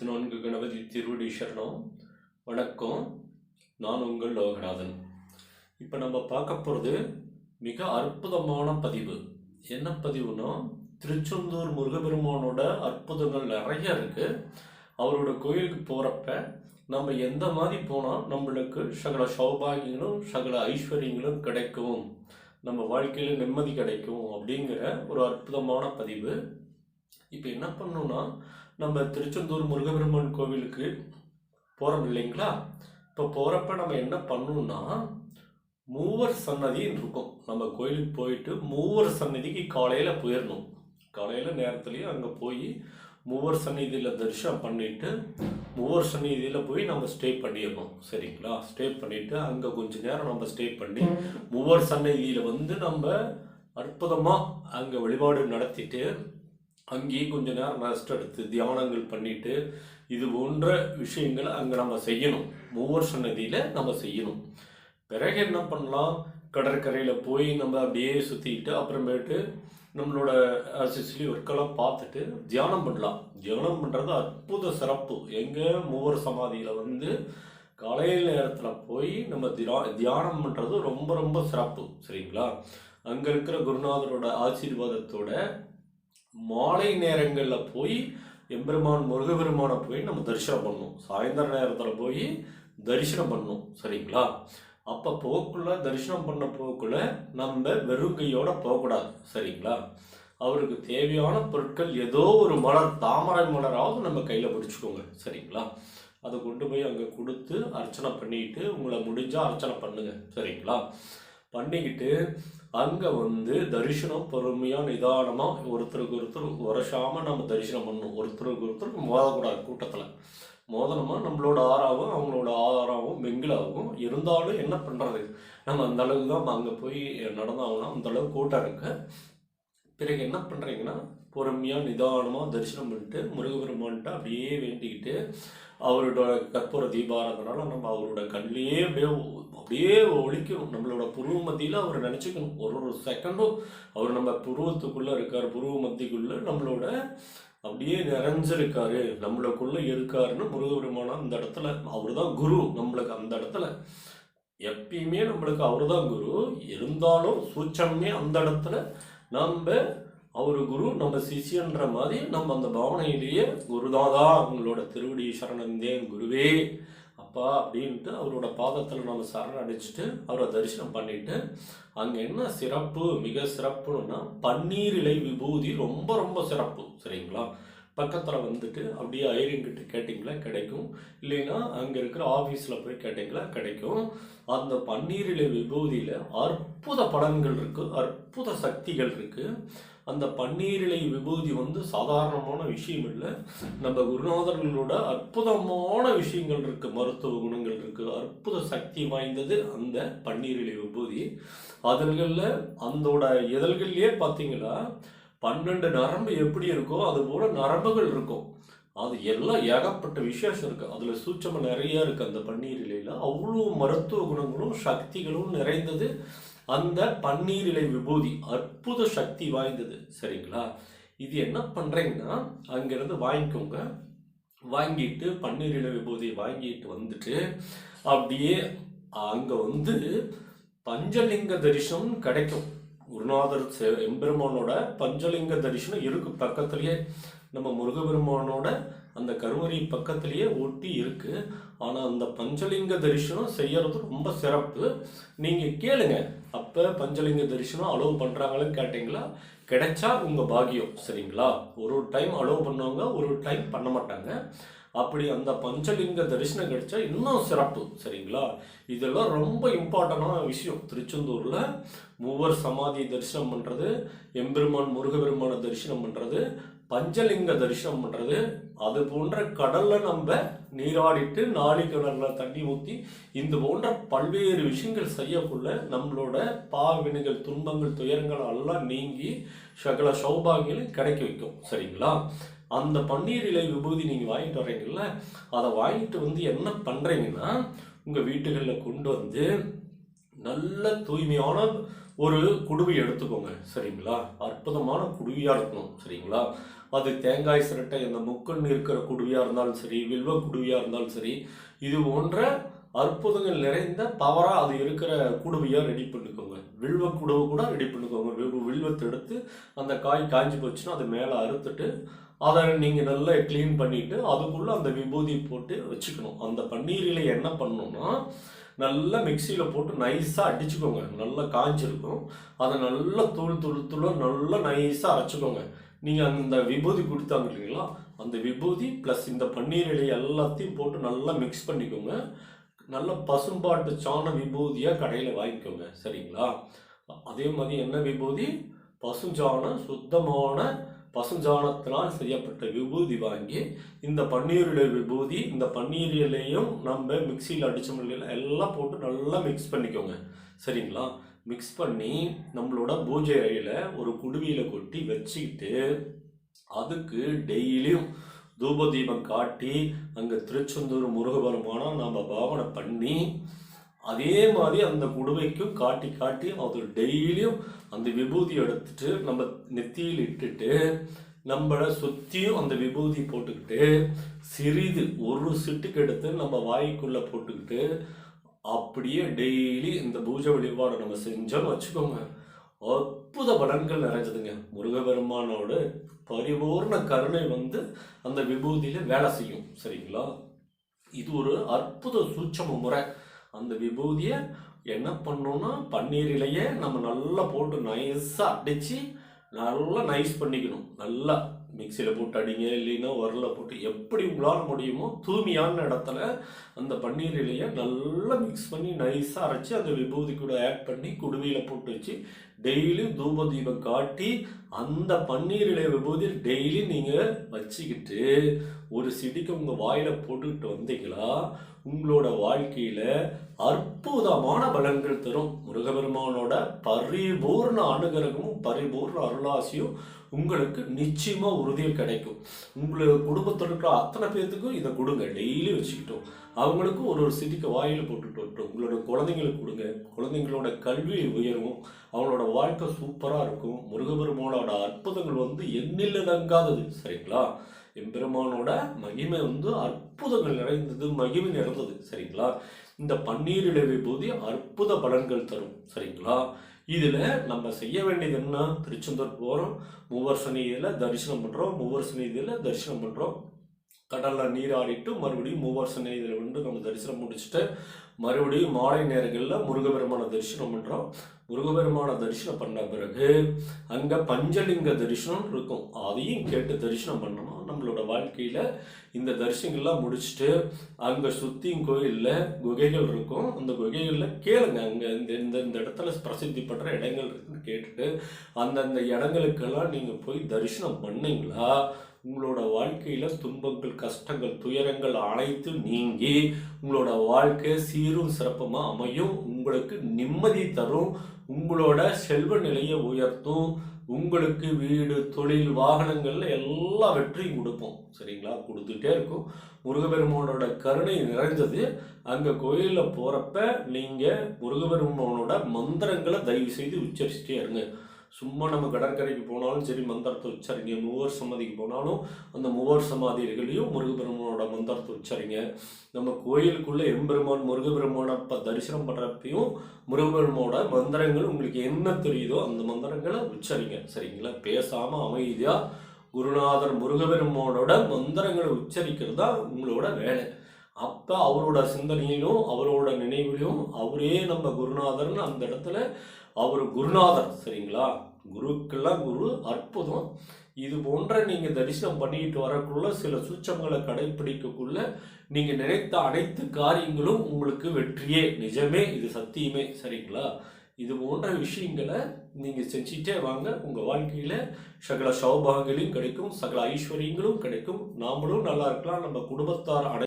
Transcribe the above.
அறுபத்தி நான்கு கணபதி திருவடி சரணம். வணக்கம். நான் உங்கள் லோகநாதன். இப்போ நம்ம பார்க்க போகிறது மிக அற்புதமான பதிவு. என்ன பதிவுனா திருச்செந்தூர் முருகபெருமானோட அற்புதங்கள் நிறைய இருக்கு. அவரோட கோயிலுக்கு போகிறப்ப நம்ம எந்த மாதிரி போனால் நம்மளுக்கு சகல சௌபாகியங்களும் சகல ஐஸ்வர்யங்களும் கிடைக்கும். நம்ம வாழ்க்கையில் நிம்மதி கிடைக்கும் அப்படிங்கிற ஒரு அற்புதமான பதிவு. இப்போ என்ன பண்ணணும்னா நம்ம திருச்செந்தூர் முருகபெருமான் கோவிலுக்கு போகிறோம் இல்லைங்களா? இப்போ போகிறப்ப நம்ம என்ன பண்ணணும்னா மூவர் சன்னதின்னு இருக்கும். நம்ம கோயிலுக்கு போயிட்டு மூவர் சன்னதிக்கு காலையில் போயிடணும் காலையில் நேரத்துலேயும் அங்கே போய் மூவர் சந்நிதியில் தரிசனம் பண்ணிவிட்டு மூவர் சந்நிதியில் போய் நம்ம ஸ்டே பண்ணிடணும் சரிங்களா? ஸ்டே பண்ணிவிட்டு அங்கே கொஞ்ச நேரம் நம்ம ஸ்டே பண்ணி மூவர் சந்நிதியில் வந்து நம்ம அற்புதமாக அங்கே வழிபாடு நடத்திட்டு அங்கேயே கொஞ்ச நேரம் ரெஸ்ட் எடுத்து தியானங்கள் பண்ணிட்டு இது போன்ற விஷயங்களை அங்கே நம்ம செய்யணும். மூவர் சன்னதியில் நம்ம செய்யணும். பிறகு என்ன பண்ணலாம்? கடற்கரையில் போய் நம்ம அப்படியே சுற்றிக்கிட்டு அப்புறமேட்டு நம்மளோட சிசிலி ஒர்க்கெல்லாம் பார்த்துட்டு தியானம் பண்ணலாம். தியானம் பண்ணுறது அற்புத சிறப்பு. எங்கே மூவர் சமாதியில் வந்து காலையில் நேரத்தில் போய் நம்ம தியா தியானம் பண்ணுறது ரொம்ப ரொம்ப சிறப்பு. சரிங்களா? அங்கே இருக்கிற குருநாதரோட ஆசீர்வாதத்தோட மாலை நேரங்களில் போய் எம்பெருமான் முருகபெருமானை போய் நம்ம தரிசனம் பண்ணணும். சாயந்தர நேரத்தில் போய் தரிசனம் பண்ணணும் சரிங்களா? அப்போ போக்குள்ள தரிசனம் பண்ண போக்குள்ள நம்ம வெறுங்கையோட போகக்கூடாது சரிங்களா? அவருக்கு தேவையான பொருட்கள் ஏதோ ஒரு மலர் தாமரை மலராவது நம்ம கையில் பிடிச்சிக்கோங்க சரிங்களா? அதை கொண்டு போய் அங்கே கொடுத்து அர்ச்சனை பண்ணிட்டு உங்களை முடிஞ்சால் அர்ச்சனை பண்ணுங்க சரிங்களா? பண்ணிக்கிட்டு அங்கே வந்து தரிசனம் பொறுமையாக நிதானமாக ஒருத்தருக்கு ஒருத்தர் உரசாமல் நம்ம தரிசனம் பண்ணணும். ஒருத்தருக்கு ஒருத்தருக்கு மோதக்கூடாது கூட்டத்தில். மோதனமாக நம்மளோட ஆறாவும் அவங்களோட ஆறாவும் பெங்கிலாகும் இருந்தாலும் என்ன பண்ணுறது நம்ம அந்த அளவுக்கு தான் அங்கே போய் நடந்தாங்கன்னா அந்த அளவுக்கு கூட்டம் இருக்கு. பிறகு என்ன பண்ணுறீங்கன்னா பொறுமையாக நிதானமாக தரிசனம் பண்ணிட்டு முருகபெருமான்ட்டு அப்படியே வேண்டிக்கிட்டு அவரோட கற்பூர தீபாரதனால நம்ம அவரோட கண்ணிலேயே அப்படியே அப்படியே ஒழிக்கணும். நம்மளோட புருவ மத்தியில் அவரை நினச்சிக்கணும். ஒரு ஒரு செகண்டும் அவர் நம்ம புருவத்துக்குள்ளே இருக்கார். புருவ மத்திக்குள்ளே நம்மளோட அப்படியே நிறைஞ்சிருக்காரு. நம்மளுக்குள்ளே இருக்காருன்னு முருகபெருமானா அந்த இடத்துல அவர் தான் குரு. நம்மளுக்கு அந்த இடத்துல எப்பயுமே நம்மளுக்கு அவர் தான் குரு. இருந்தாலும் சூச்சமே அந்த இடத்துல நம்ம அவர் குரு நம்ம சிஷியன்ற மாதிரி நம்ம அந்த பாவனையிலேயே குருதாதா அவங்களோட திருவடி சரணந்தேன் குருவே. அப்பா அப்படின்ட்டு அவரோட பாதத்தில் நம்ம சரண் அடிச்சுட்டு அவரை தரிசனம் பண்ணிட்டு அங்கே என்ன சிறப்பு மிக சிறப்புன்னா பன்னீர் இலை விபூதி ரொம்ப ரொம்ப சிறப்பு சரிங்களா? பக்கத்தில் வந்துட்டு அப்படியே ஐரிங்கிட்ட கேட்டிங்களா? கிடைக்கும். இல்லைன்னா அங்கே இருக்கிற ஆஃபீஸில் போய் கேட்டிங்களா? கிடைக்கும். அந்த பன்னீர் இலை விபூதியில் அற்புத பலன்கள் இருக்குது அற்புத சக்திகள் இருக்குது அந்த பன்னீரிலை விபூதி வந்து சாதாரணமான விஷயம் இல்லை நம்ம குருநாதர்களோட அற்புதமான விஷயங்கள் இருக்குது மருத்துவ குணங்கள் இருக்குது அற்புத சக்தி வாய்ந்தது அந்த பன்னீரிலை விபூதி. அதல்களில் அந்தோட இதழ்கள்லேயே பார்த்தீங்கன்னா பன்னெண்டு நரம்பு எப்படி இருக்கோ அது போல நரம்புகள் இருக்கும். அது எல்லாம் ஏகப்பட்ட விசேஷம் இருக்குது அதில் சூட்சமாக நிறையா இருக்குது அந்த பன்னீர் இலையில் அவ்வளோ மருத்துவ குணங்களும் சக்திகளும் நிறைந்தது. அந்த பன்னீர் இலை விபூதி அற்புத சக்தி வாய்ந்தது சரிங்களா? இது என்ன பண்ணுறீங்கன்னா அங்கேருந்து வாங்கிக்கோங்க. வாங்கிட்டு பன்னீர் இலை விபூதியை வாங்கிட்டு வந்துட்டு அப்படியே அங்கே வந்து பஞ்சலிங்க தரிசனம் கிடைக்கும். குருநாதர் சே- எம்பெருமானோட பஞ்சலிங்க தரிசனம் இருக்கு. பக்கத்துலேயே நம்ம முருகபெருமானோட அந்த கருவறை பக்கத்திலேயே ஒட்டி இருக்கு. ஆனால் அந்த பஞ்சலிங்க தரிசனம் செய்யறது ரொம்ப சிறப்பு. நீங்கள் கேளுங்க அப்போ பஞ்சலிங்க தரிசனம் அலோவ் பண்ணுறாங்களேன்னு கேட்டிங்களா? கிடைச்சா உங்கள் பாக்கியம் சரிங்களா? ஒரு டைம் அலோவ் பண்ணுவாங்க ஒரு டைம் பண்ண மாட்டாங்க. அப்படி அந்த பஞ்சலிங்க தரிசனம் கிடைச்சா இன்னும் சிறப்பு சரிங்களா? இதெல்லாம் ரொம்ப இம்பார்ட்டண்டான விஷயம். திருச்செந்தூரில் மூவர் சமாதி தரிசனம் பண்ணுறது எம்பெருமான் முருகபெருமான தரிசனம் பண்ணுறது பஞ்சலிங்க தரிசனம் பண்ணுறது அது போன்ற கடல்ல நம்ம நீராடிட்டு நாளி கடல்ல தண்ணி ஊற்றி இந்த போன்ற பல்வேறு விஷயங்கள் செய்யக்குள்ள நம்மளோட பாவினைகள் துன்பங்கள் துயரங்கள் எல்லாம் நீங்கி சகல சௌபாகியங்களும் கிடைக்க வைக்கும். சரிங்களா? அந்த பன்னீர் இலை விபூதி நீங்கள் வாங்கிட்டு வரீங்கல்ல அதை வாங்கிட்டு வந்து என்ன பண்ணுறீங்கன்னா உங்கள் வீட்டுகளில் கொண்டு வந்து நல்ல தூய்மையான ஒரு குடுவை எடுத்துக்கோங்க சரிங்களா? அற்புதமான குடுவியாக இருக்கணும் சரிங்களா? அது தேங்காய் சிரட்டை இந்த முக்கன் இருக்கிற குடுவியாக இருந்தாலும் சரி வில்வ குடுவியாக இருந்தாலும் சரி இது போன்ற அற்புதங்கள் நிறைந்த பவராக அது இருக்கிற குடுவையாக ரெடி பண்ணிக்கோங்க. வில்வ குடுவை கூட ரெடி பண்ணிக்கோங்க. வில் வில்வத்தை எடுத்து அந்த காய் காஞ்சி போச்சுன்னா அது மேலே அறுத்துட்டு அதை நீங்கள் நல்லா க்ளீன் பண்ணிவிட்டு அதுக்குள்ளே அந்த விபூதி போட்டு வச்சுக்கணும். அந்த பன்னீரில் என்ன பண்ணணும்னா நல்லா மிக்சியில் போட்டு நைஸாக அடிச்சுக்கோங்க. நல்லா காய்ச்சிருக்கும். அதை நல்லா தூள் தூள் தூளாக நல்லா நைஸாக அரைச்சிக்கோங்க. நீங்கள் அந்த விபூதி கொடுத்தாங்க இல்லைங்களா? அந்த விபூதி ப்ளஸ் இந்த பன்னீர் இலை எல்லாத்தையும் போட்டு நல்லா மிக்ஸ் பண்ணிக்கோங்க. நல்ல பசும்பாட்டு சாண விபூதியாக கடையில் வாங்கிக்கோங்க. சரிங்களா? அதே மாதிரி என்ன விபூதி? பசுஞ்சாணம் சுத்தமான பசுஞ்சாணத்தினால் செய்யப்பட்ட விபூதி வாங்கி இந்த பன்னீர் விபூதி இந்த பன்னீரிலையும் நம்ம மிக்சியில் அடித்த மல்லியில் எல்லாம் போட்டு நல்லா மிக்ஸ் பண்ணிக்கோங்க. சரிங்களா? மிக்ஸ் பண்ணி நம்மளோட பூஜை அறையில் ஒரு குடுவியில் கொட்டி வச்சுக்கிட்டு அதுக்கு டெய்லியும் தூப தீபம் காட்டி அங்கே திருச்செந்தூர் முருகபெருமானம் நாம் பாவனை பண்ணி அதே மாதிரி அந்த குடுவைக்கும் காட்டி காட்டி அது டெய்லியும் அந்த விபூதி எடுத்துட்டு நம்ம நெத்தியில் இட்டுட்டு நம்மளை சுற்றியும் அந்த விபூதி போட்டுக்கிட்டு சிறிது ஒரு சிட்டுக்கு எடுத்து நம்ம வாய்க்குள்ளே போட்டுக்கிட்டு அப்படியே டெய்லி இந்த பூஜை வழிபாடை நம்ம செஞ்சோம்னு வச்சுக்கோங்க. அற்புத பலன்கள் நிறைஞ்சதுங்க. முருகபெருமானோட பரிபூர்ண கருணை வந்து அந்த விபூதியில் வேலை செய்யும். சரிங்களா? இது ஒரு அற்புத சூட்சம முறை. அந்த விபூதியை என்ன பண்ணணும்னா பன்னீரிலேயே நம்ம நல்லா போட்டு நைஸாக அடித்து நல்லா நைஸ் பண்ணிக்கணும். நல்லா மிக்சியில் போட்டு அடிங்க இல்லைன்னா உரல போட்டு எப்படி உங்களால் முடியுமோ தூய்மையான இடத்துல அந்த பன்னீர் இலையை நல்லா மிக்ஸ் பண்ணி நைஸாக அரைச்சி அந்த விபூதி கூட ஆட் பண்ணி குடுவையில் போட்டு வச்சு டெய்லி தூப தீபம் காட்டி அந்த பன்னீர் இலை விபூதி டெய்லி நீங்கள் வச்சுக்கிட்டு ஒரு சிடிக்கு உங்கள் வாயில் போட்டுக்கிட்டு வந்தீங்களா உங்களோட வாழ்க்கையில் அற்புதமான பலன்கள் தரும். முருகபெருமானோட பரிபூர்ண அனுகிரகமும் பரிபூர்ண அருளாசியும் உங்களுக்கு நிச்சயமாக உறுதியில் கிடைக்கும். உங்களுக்கு குடும்பத்தில் இருக்கிற அத்தனை பேர்த்துக்கும் இதை கொடுங்க. டெய்லி வச்சுக்கிட்டோம். அவங்களுக்கும் ஒரு ஒரு சிட்டிக்கு வாயில் போட்டுட்டு வரட்டும். உங்களோட குழந்தைங்களுக்கு கொடுங்க. குழந்தைங்களோட கல்வி உயரும் அவங்களோட வாழ்க்கை சூப்பராக இருக்கும். முருகபெருமானோட அற்புதங்கள் வந்து எண்ணிலடங்காதது சரிங்களா? எம்பெருமானோட மகிமை வந்து அற்புதங்கள் நிறைந்தது மகிமை நிறைந்தது. சரிங்களா? இந்த பன்னீரிழவை போதி அற்புத பலன்கள் தரும். சரிங்களா? இதில் நம்ம செய்ய வேண்டியது என்ன? திருச்செந்தூர் போகிறோம் மூவர் சன்னிதியில் தரிசனம் பண்ணுறோம் மூவர் சன்னிதியில் தரிசனம் பண்ணுறோம் கடலில் நீராடிட்டு மறுபடியும் மூவர் சன்னிதியில் வந்து நம்ம தரிசனம் முடிச்சுட்டு மறுபடியும் மாலை நேரங்களில் முருகபெருமான தரிசனம் பண்ணுறோம் முருகபெருமான தரிசனம் பண்ண பிறகு அங்கே பஞ்சலிங்க தரிசனம் இருக்கும். அதையும் கேட்டு தரிசனம் பண்ணணும். நம்மளோட வாழ்க்கையில் இந்த தரிசனங்கள்லாம் முடிச்சுட்டு அங்கே சுற்றியும் கோயிலில் குகைகள் இருக்கும். அந்த குகைகளில் கேளுங்க. அங்கே இந்த இந்த இந்த இடத்துல பிரசித்தி பெற்ற இடங்கள் இருக்குன்னு கேட்டுட்டு அந்தந்த இடங்களுக்கெல்லாம் நீங்கள் போய் தரிசனம் பண்ணீங்களா? உங்களோட வாழ்க்கையில் துன்பங்கள் கஷ்டங்கள் துயரங்கள் அனைத்தும் நீங்கி உங்களோட வாழ்க்கை சீரும் சிறப்பமாக அமையும் உங்களுக்கு நிம்மதி தரும் உங்களோட செல்வ நிலையை உயர்த்தும் உங்களுக்கு வீடு தொழில் வாகனங்கள்ல எல்லா வெற்றியும் கொடுப்போம். சரிங்களா? கொடுத்துட்டே இருக்கும். முருகபெருமானோட கருணை நிறைஞ்சது அங்கே கோயிலில் போகிறப்ப நீங்கள் முருகபெருமானோட மந்திரங்களை தயவு செய்து உச்சரிச்சுட்டே இருங்க. சும்மா நம்ம கடற்கரைக்கு போனாலும் சரி மந்திரத்தை உச்சரிங்க. மூவர் சமாதிக்கு போனாலும் அந்த மூவர் சமாதிகளையும் முருகபெருமானோட மந்திரத்தை உச்சரிங்க. நம்ம கோயிலுக்குள்ளே எம்பெருமான் முருகபெருமான இப்போ தரிசனம் பண்ணுறப்பையும் முருகபெருமானோட மந்திரங்கள் உங்களுக்கு என்ன தெரியுதோ அந்த மந்திரங்களை உச்சரிங்க. சரிங்களா? பேசாமல் அமைதியாக குருநாதர் முருகபெருமானோட மந்திரங்களை உச்சரிக்கிறது தான் உங்களோட வேலை. அப்போ அவரோட சிந்தனையிலும் அவரோட நினைவிலும் அவரே நம்ம குருநாதர்னு அந்த இடத்துல அவர் குருநாதர் சரிங்களா? குருக்கெல்லாம் குரு அற்புதம். இது போன்ற நீங்கள் தரிசனம் பண்ணிக்கிட்டு வரக்குள்ள சில சூச்சங்களை கடைப்பிடிக்கக்குள்ள நீங்கள் நினைத்த அனைத்து காரியங்களும் உங்களுக்கு வெற்றியே. நிஜமே இது சத்தியமே சரிங்களா? இது போன்ற விஷயங்களை நீங்கள் செஞ்சுட்டே வாங்க. உங்கள் வாழ்க்கையில் சகல சௌபாகங்களையும் கிடைக்கும் சகல ஐஸ்வர்யங்களும் கிடைக்கும். நாமளும் நல்லா இருக்கலாம். நம்ம குடும்பத்தார் அனை